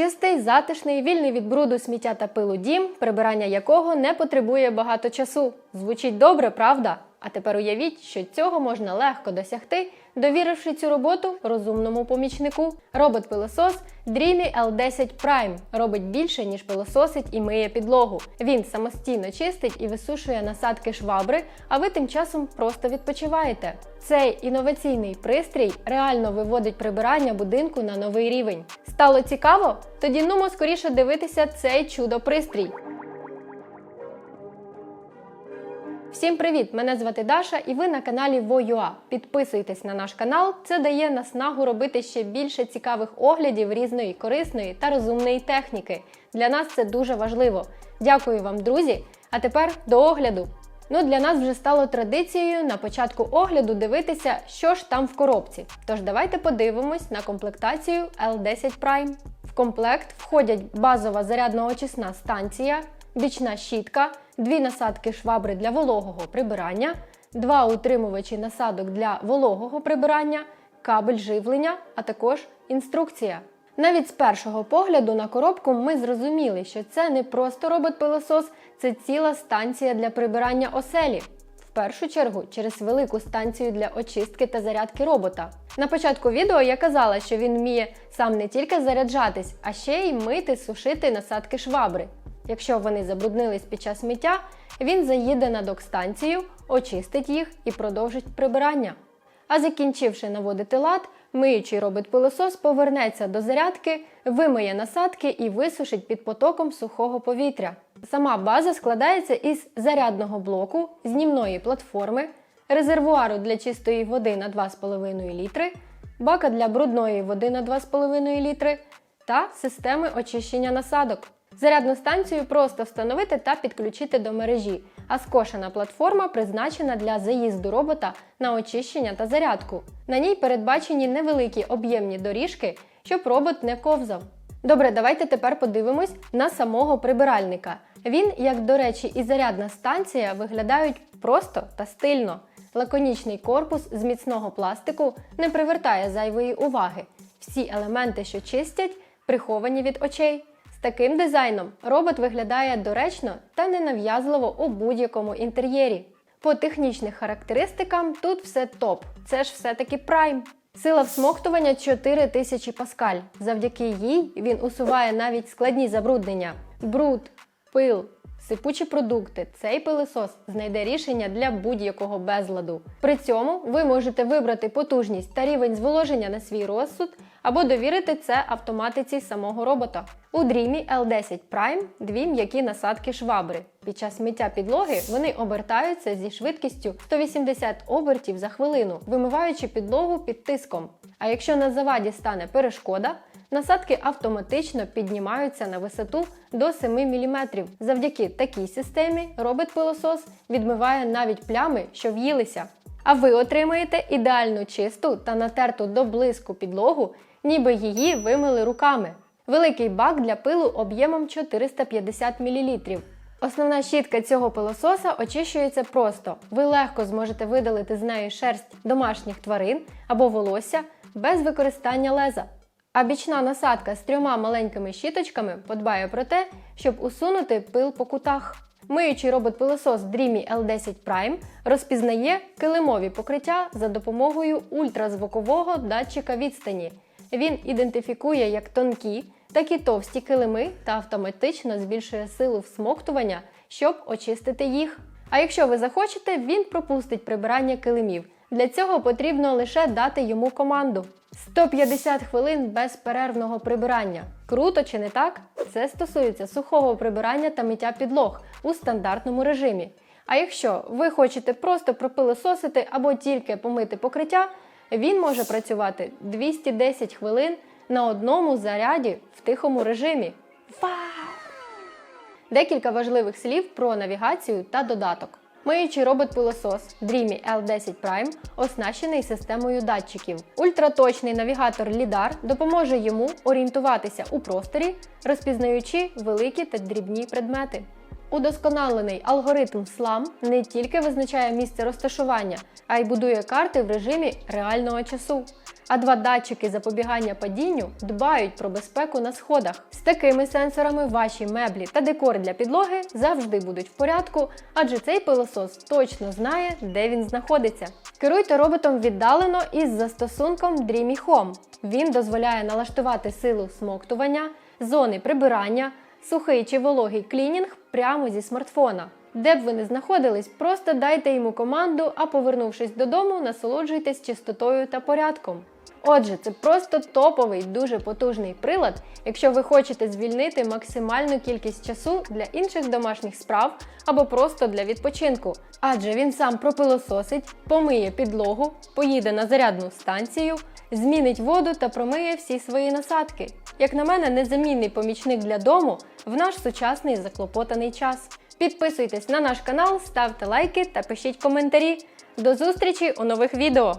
Чистий, затишний, вільний від бруду, сміття та пилу дім, прибирання якого не потребує багато часу. Звучить добре, правда? А тепер уявіть, що цього можна легко досягти, довіривши цю роботу розумному помічнику. Робот-пилосос Dreamy L10 Prime робить більше, ніж пилососить і миє підлогу. Він самостійно чистить і висушує насадки швабри, а ви тим часом просто відпочиваєте. Цей інноваційний пристрій реально виводить прибирання будинку на новий рівень. Стало цікаво? Тоді нумо скоріше дивитися цей чудо-пристрій. Всім привіт! Мене звати Даша і ви на каналі Voua. Підписуйтесь на наш канал, це дає наснагу робити ще більше цікавих оглядів різної корисної та розумної техніки. Для нас це дуже важливо. Дякую вам, друзі! А тепер до огляду. Ну, для нас вже стало традицією на початку огляду дивитися, що ж там в коробці. Тож давайте подивимось на комплектацію L10 Prime. В комплект входять базова зарядно-очисна станція, бічна щітка, дві насадки швабри для вологого прибирання, два утримувачі насадок для вологого прибирання, кабель живлення, а також інструкція. Навіть з першого погляду на коробку ми зрозуміли, що це не просто робот-пилосос, це ціла станція для прибирання оселі. В першу чергу через велику станцію для очистки та зарядки робота. На початку відео я казала, що він вміє сам не тільки заряджатись, а ще й мити, сушити насадки швабри. Якщо вони забруднились під час миття, він заїде на док-станцію, очистить їх і продовжить прибирання. А закінчивши наводити лад, миючий робот-пилосос повернеться до зарядки, вимиє насадки і висушить під потоком сухого повітря. Сама база складається із зарядного блоку, знімної платформи, резервуару для чистої води на 2,5 літри, бака для брудної води на 2,5 літри та системи очищення насадок. Зарядну станцію просто встановити та підключити до мережі, а скошена платформа призначена для заїзду робота на очищення та зарядку. На ній передбачені невеликі об'ємні доріжки, щоб робот не ковзав. Добре, давайте тепер подивимось на самого прибиральника. Він, як до речі, і зарядна станція виглядають просто та стильно. Лаконічний корпус з міцного пластику не привертає зайвої уваги. Всі елементи, що чистять, приховані від очей. Таким дизайном робот виглядає доречно та ненав'язливо у будь-якому інтер'єрі. По технічних характеристикам тут все топ. Це ж все-таки Prime. Сила всмоктування 4000 паскаль. Завдяки їй він усуває навіть складні забруднення, бруд, пил, сипучі продукти. Цей пилосос знайде рішення для будь-якого безладу. При цьому ви можете вибрати потужність та рівень зволоження на свій розсуд або довірити це автоматиці самого робота. У Dreamy L10 Prime дві м'які насадки швабри. Під час миття підлоги вони обертаються зі швидкістю 180 обертів за хвилину, вимиваючи підлогу під тиском. А якщо на заваді стане перешкода, насадки автоматично піднімаються на висоту до 7 мм. Завдяки такій системі робот-пилосос відмиває навіть плями, що в'їлися. А ви отримаєте ідеально чисту та натерту до блиску підлогу, ніби її вимили руками. Великий бак для пилу об'ємом 450 мл. Основна щітка цього пилососа очищується просто. Ви легко зможете видалити з нею шерсть домашніх тварин або волосся без використання леза. А бічна насадка з трьома маленькими щіточками подбає про те, щоб усунути пил по кутах. Миючий робот-пилосос Dreamy L10 Prime розпізнає килимові покриття за допомогою ультразвукового датчика відстані. Він ідентифікує як тонкі, так і товсті килими та автоматично збільшує силу всмоктування, щоб очистити їх. А якщо ви захочете, він пропустить прибирання килимів. Для цього потрібно лише дати йому команду. 150 хвилин безперервного прибирання. Круто чи не так? Це стосується сухого прибирання та миття підлог у стандартному режимі. А якщо ви хочете просто пропилососити або тільки помити покриття, він може працювати 210 хвилин на одному заряді в тихому режимі. Декілька важливих слів про навігацію та додаток. Миючий робот-пилосос Dreamy L10 Prime оснащений системою датчиків. Ультраточний навігатор LiDAR допоможе йому орієнтуватися у просторі, розпізнаючи великі та дрібні предмети. Удосконалений алгоритм SLAM не тільки визначає місце розташування, а й будує карти в режимі реального часу. а два датчики запобігання падінню дбають про безпеку на сходах. З такими сенсорами ваші меблі та декор для підлоги завжди будуть в порядку, адже цей пилосос точно знає, де він знаходиться. Керуйте роботом віддалено із застосунком Dreamy Home. Він дозволяє налаштувати силу смоктування, зони прибирання, сухий чи вологий клінінг прямо зі смартфона. Де б ви не знаходились, просто дайте йому команду, а повернувшись додому, насолоджуйтесь чистотою та порядком. Отже, це просто топовий, дуже потужний прилад, якщо ви хочете звільнити максимальну кількість часу для інших домашніх справ або просто для відпочинку. Адже він сам пропилососить, помиє підлогу, поїде на зарядну станцію, змінить воду та промиє всі свої насадки. Як на мене, незамінний помічник для дому в наш сучасний заклопотаний час. Підписуйтесь на наш канал, ставте лайки та пишіть коментарі. До зустрічі у нових відео!